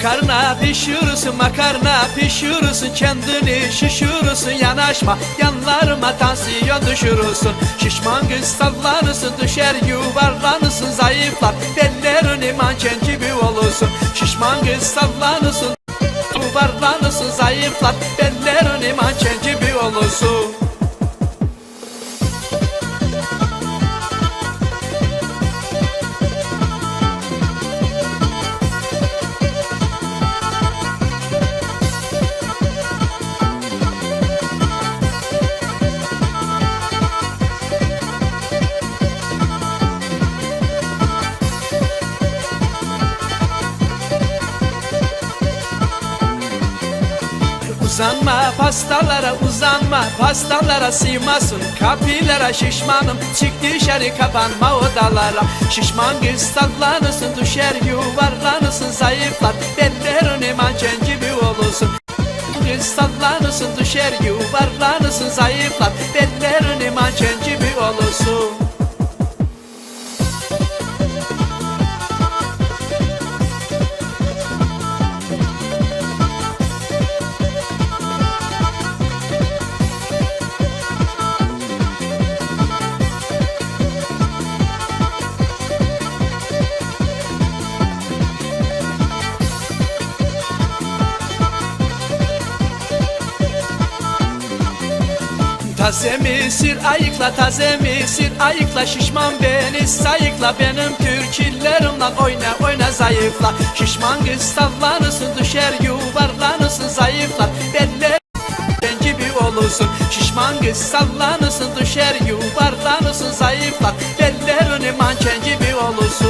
Makarna pişirirsin makarna pişirirsin Kendini şişirirsin yanaşma Yanlarıma tansiyon düşürürsün. Şişman kız sallanırsın düşer yuvarlanırsın Zayıflar bellerini manken gibi olursun. Şişman kız sallanırsın yuvarlanırsın Zayıflar bellerini manken gibi olursun Uzanma pastalara uzanma pastalara sığmasın Kapılara şişmanım. Çık dışarı kapanma odalara. Şişman kız sallanırsın düşer yuvarlanırsın Zayıflar. Bellerini manken gibi olursun. Sallanırsın düşer yuvarlanırsın Zayıflar Taze misir ayıkla taze misir ayıkla Şişman beni sayıkla benim türkülerimle oyna oyna zayıfla. Şişman kız sallanırsın düşer yuvarlanırsın zayıflar Beller ben gibi olursun. Şişman kız sallanırsın düşer yuvarlanırsın zayıflar Bellerini manken gibi olursun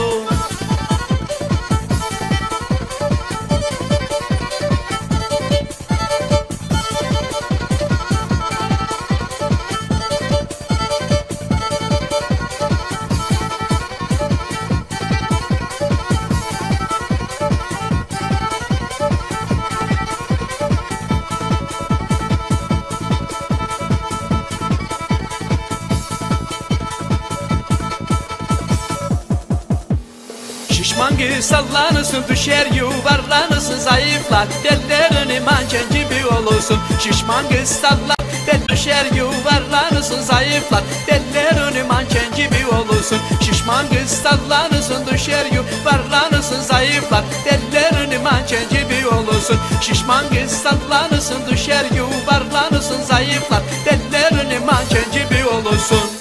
Kız sallanırsın düşer yuvarlanırsın zayıflar Bellerini manken gibi olursun. Şişman kız sallan bel düşer yuvarlanırsın zayıflar Bellerini manken gibi olursun. Şişman kız sallanırsın düşer yuvarlanırsın zayıflar Bellerini manken gibi olursun. Şişman kız sallanırsın düşer yuvarlanırsın zayıflar Bellerini manken gibi olursun